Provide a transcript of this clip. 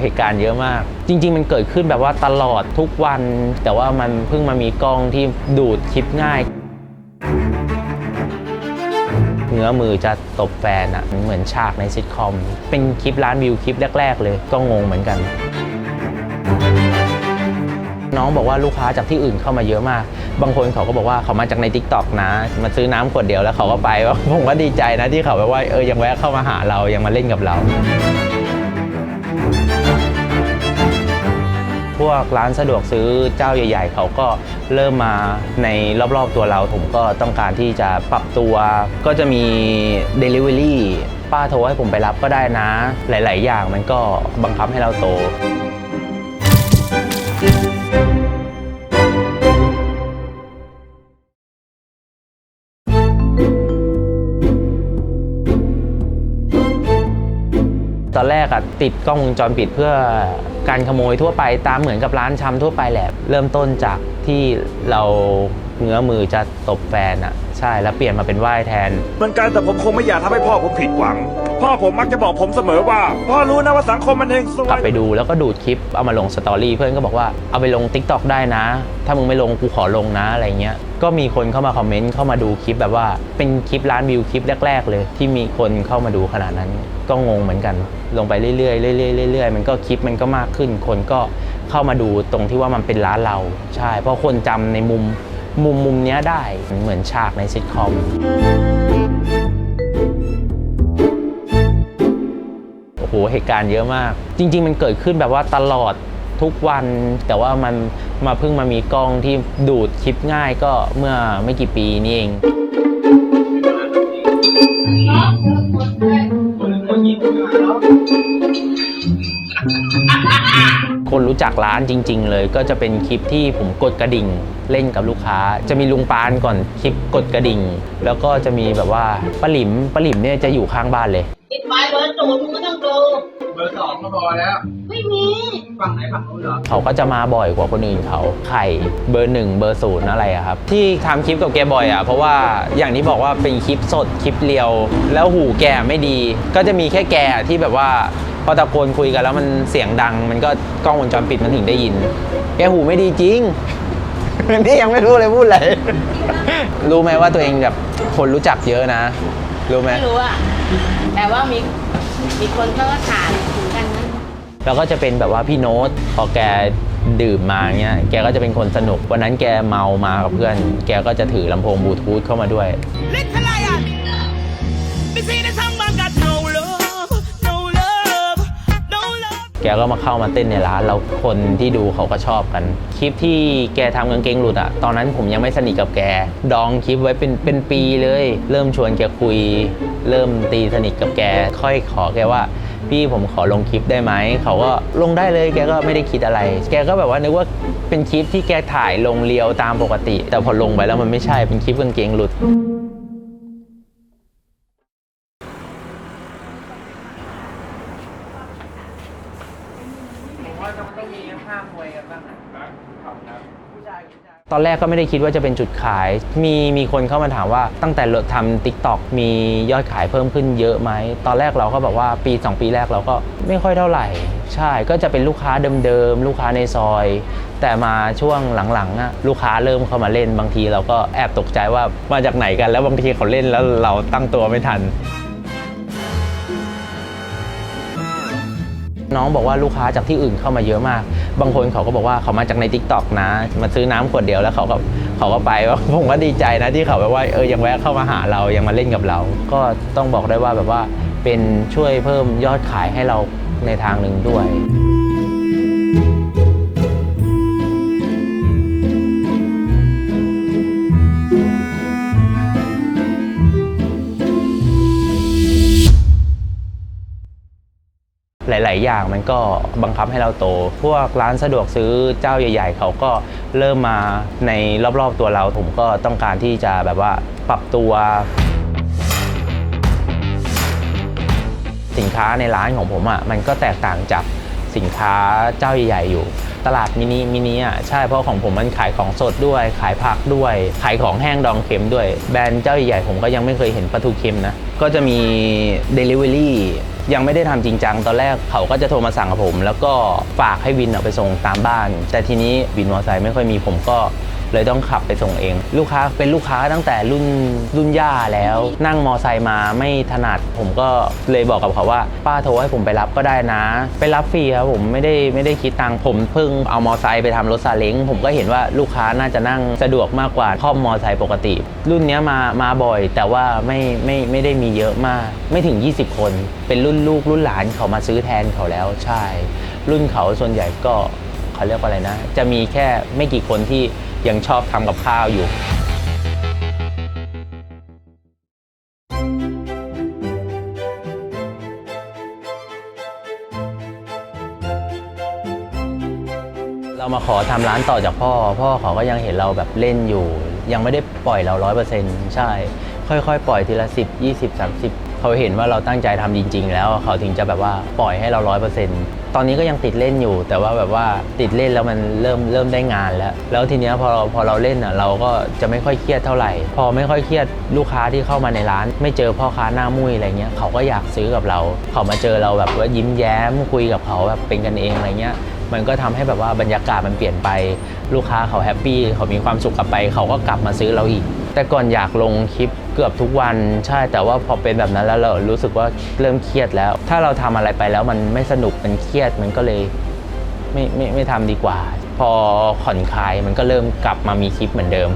เหตุการณ์เยอะมาก จริง ๆ มันเกิดขึ้นแบบว่าตลอดทุกวัน แต่ว่ามันเพิ่งมามีกล้องที่ดูดคลิปง่ายเงื้อมือจะตบแฟนอะเหมือนฉากในซิทคอม เป็นคลิปล้านวิวคลิปแรก ๆ เลยก็งงเหมือนกัน น้องบอกว่าลูกค้าจากที่อื่นเข้ามาเยอะมาก บางคนเขาก็บอกว่าเขามาจากใน t ิ k t o k นะ มาซื้อน้ำขวดเดียวแล้วเขาก็ไปว่าผมก็ดีใจนะที่เขาแบบว่าเออยังแวะเข้ามาหาเรายังมาเล่นกับเรา พวกร้านสะดวกซื้อเจ้าใหญ่ ๆ เขาก็เริ่มมาในรอบๆตัวเรา ผมก็ต้องการที่จะปรับตัว ก็จะมี Delivery ป้าโทรให้ผมไปรับก็ได้นะ หลาย ๆ อย่างมันก็บังคับให้เราโตตอนแรกอะติดกล้องวงจรปิดเพื่อ การขโมยทั่วไปตามเหมือนกับร้านชำทั่วไปแหละ เริ่มต้นจากที่เราเงื้อมือจะตบแฟนอะ ใช่แล้วเปลี่ยนมาเป็นไหว้แทน เหมือนกันแต่ผมคงไม่อยากทำให้พ่อผมผิดหวัง พ่อผมมักจะบอกผมเสมอว่า พ่อรู้นะว่าสังคมมันเฮงซวกลับยไปดูแล้วก็ดูดคลิปเอามาลงสตอรี่เพื่อนก็บอกว่าเอาไปลง t ิ k t o k ได้นะ ถ้ามึงไม่ลงกูขอลงนะอะไรเงี้ยก็มีคนเข้ามาคอมเมนต์เข้ามาดูคลิปแบบว่าเป็นคลิปล้านวิวคลิปแรก ๆ เลย ที่มีคนเข้ามาดูขนาดนั้น ก็งงเหมือนกัน ลงไปเรื่อยๆเรื่อยๆเรื่อยๆมันก็คลิปมันก็มากขึ้น คนก็เข้ามาดูตรงที่ว่ามันเป็นร้านเรา ใช่ เพราะคนจำในมุม มุมมุมนี้ได้เหมือนฉากในซิทคอมโอ้โหเหตุการณ์เยอะมาก จริง ๆ มันเกิดขึ้นแบบว่าตลอดทุกวัน แต่ว่ามันมาเพิ่งมามีกล้องที่ดูดคลิปง่ายก็เมื่อไม่กี่ปีนี่เอง คนรู้จักร้านจริง ๆ เลย ก็จะเป็นคลิปที่ผมกดกระดิ่งเล่นกับลูกค้า จะมีลุงปานก่อนคลิปกดกระดิ่ง แล้วก็จะมีแบบว่าป้าหลิมป้าหลิมเนี่ยจะอยู่ข้างบ้านเลยติดไม้เบอร์ศูนย์มึงก็ต้องดูเบอร์สองก็พอแล้ว ไม่มีฝั่งไหนฝั่งนู้นเหรอเขาก็จะมาบ่อยกว่าคนอื่นเขาไข่เบอร์หนึ่งเบอร์ศูนย์อะไรอะครับ ที่ทำคลิปกับแกบ่อยอะเพราะว่าอย่างที่บอกว่าเป็นคลิปสดคลิปเรียว แล้วหูแกไม่ดี ก็จะมีแค่แกที่แบบว่า พอตะโกนคุยกันแล้วมันเสียงดัง มันก็กล้องวงจรปิดมันถึงได้ยิน แกหูไม่ดีจริง นี่ยังไม่รู้เลยพูดอะไร รู้ไหมว่าตัวเองแบบคนรู้จักเยอะนะ รู้ไหมไม่รู้อะแต่ว่ามีมีคนเขาก็ถามถึงกันนะแล้วก็จะเป็นแบบว่าพี่โน้ตพอแกดื่มมาเงี้ย แกก็จะเป็นคนสนุก วันนั้นแกเมามากับเพื่อน แกก็จะถือลำโพงบลูทูธเข้ามาด้วย Little lion. Me see the song กก็มาเข้ามาเต้นในร้านแล้วคนที่ดูเขาก็ชอบกัน คลิปที่แกทำกางเกงหลุดอะตอนนั้นผมยังไม่สนิทกับแก ดองคลิปไว้เป็นเป็นปีเลย เริ่มชวนแกคุย เริ่มตีสนิทกับแก ค่อยขอแกว่าพี่ผมขอลงคลิปได้ไหม เขาก็ลงได้เลยแกก็ไม่ได้คิดอะไร แกก็แบบว่านึกว่าเป็นคลิปที่แกถ่ายลงเรียวตามปกติ แต่พอลงไปแล้วมันไม่ใช่เป็นคลิปกางเกงหลุด ตอนแรกก็ไม่ได้คิดว่าจะเป็นจุดขาย มีมีคนเข้ามาถามว่าตั้งแต่เราทำ t ิ k t o k มียอดขายเพิ่มขึ้นเยอะไหม ตอนแรกเราก็บอกว่าปี 2 ปีแรกเราก็ไม่ค่อยเท่าไหร่ ใช่ ก็จะเป็นลูกค้าเดิมๆ ลูกค้าในซอย แต่มาช่วงหลังๆอะลูกค้าเริ่มเข้ามาเล่นบางที เราก็แอบตกใจว่ามาจากไหนกัน แล้วบางทีเขาเล่นแล้วเราตั้งตัวไม่ทันน้องบอกว่าลูกค้าจากที่อื่นเข้ามาเยอะมาก บางคนเขาก็บอกว่าเขามาจากในทิกตอกนะมาซื้อน้ำขวดเดียวแล้วเขาก็เขาก็ไปว่าผมก็ดีใจนะที่เขาแบบว่าเออยังแวะเข้ามาหาเรายังมาเล่นกับเรา ก็ต้องบอกได้ว่าแบบว่าเป็นช่วยเพิ่มยอดขายให้เราในทางหนึ่งด้วย ลาย ๆ อย่างมันก็บังคับให้เราโต พวกร้านสะดวกซื้อเจ้าใหญ่ ๆ เขาก็เริ่มมาในรอบ ๆ ตัวเรา ผมก็ต้องการที่จะแบบว่าปรับตัว สินค้าในร้านของผมอะ่ะมันก็แตกต่างจาก สินค้าเจ้าใหญ่ๆอยู่ ตลาดมินิมินิอะใช่เพราะของผมมันขายของสดด้วย ขายผักด้วย ขายของแห้งดองเค็มด้วย แบรนด์เจ้าใหญ่ๆผมก็ยังไม่เคยเห็นปลาทูเค็มนะ ก็จะมี Delivery ยังไม่ได้ทำจริงจังตอนแรกเขาก็จะโทรมาสั่งกับผม แล้วก็ฝากให้วินเอาไปส่งตามบ้าน แต่ทีนี้วินมอเตอร์ไซค์ไม่ค่อยมีผมก็ เลยต้องขับไปส่งเอง ลูกค้าเป็นลูกค้าตั้งแต่รุ่นรุ่นย่าแล้ว นั่งมอไซค์มาไม่ถนัดผมก็เลยบอกกับเขาว่า ป้าโทรให้ผมไปรับก็ได้นะ ไปรับฟรีครับผมไม่ได้ไม่ได้คิดตังค์ผมเพิ่งเอามอไซค์ไปทำรถซาเล้งผมก็เห็นว่าลูกค้าน่าจะนั่งสะดวกมากกว่าคล่อมมอไซค์ปกติ รุ่นนี้มามาบ่อย แต่ว่าไม่ไม่ไม่ได้มีเยอะมาก ไม่ถึง 20 คน เป็นรุ่นลูกรุ่นหลานเขามาซื้อแทนเขาแล้วใช่ รุ่นเขาส่วนใหญ่ก็เขาเรียกว่าอะไรนะ จะมีแค่ไม่กี่คนที่ ยังชอบทำกับข้าวอยู่เรามาขอทำร้านต่อจากพ่อ พ่อเขาก็ยังเห็นเราแบบเล่นอยู่ ยังไม่ได้ปล่อยเราร้อยเปอร์เซ็นต์ใช่ ค่อยๆ ปล่อยทีละสิบยี่สิบสามสิบ เขาเห็นว่าเราตั้งใจทำจริง ๆ แล้วเขาถึงจะแบบว่าปล่อยให้เราร้อยเปอร์เซ็นต์ตอนนี้ก็ยังติดเล่นอยู่ แต่ว่าแบบว่าติดเล่นแล้วมันเริ่มเริ่มได้งานแล้ว แล้วทีเนี้ยพอเราพอเราเล่นอะเราก็จะไม่ค่อยเครียดเท่าไหร่ พอไม่ค่อยเครียดลูกค้าที่เข้ามาในร้าน ไม่เจอพ่อค้าหน้ามุ้ยอะไรเงี้ยเขาก็อยากซื้อกับเรา เขามาเจอเราแบบว่ายิ้มแย้มคุยกับเขาแบบเป็นกันเองอะไรเงี้ยมันก็ทำให้แบบว่าบรรยากาศมันเปลี่ยนไป ลูกค้าเขาแฮปปี้เขามีความสุขกลับไป เขาก็กลับมาซื้อเราอีก แต่ก่อนอยากลงคลิป เกือบทุกวันใช่แต่ว่าพอเป็นแบบนั้นแล้วเรารู้สึกว่าเริ่มเครียดแล้ว ถ้าเราทำอะไรไปแล้วมันไม่สนุกมันเครียดมันก็เลยไม่ไม่ไม่ทำดีกว่า พอผ่อนคลายมันก็เริ่มกลับมามีคลิปเหมือนเดิม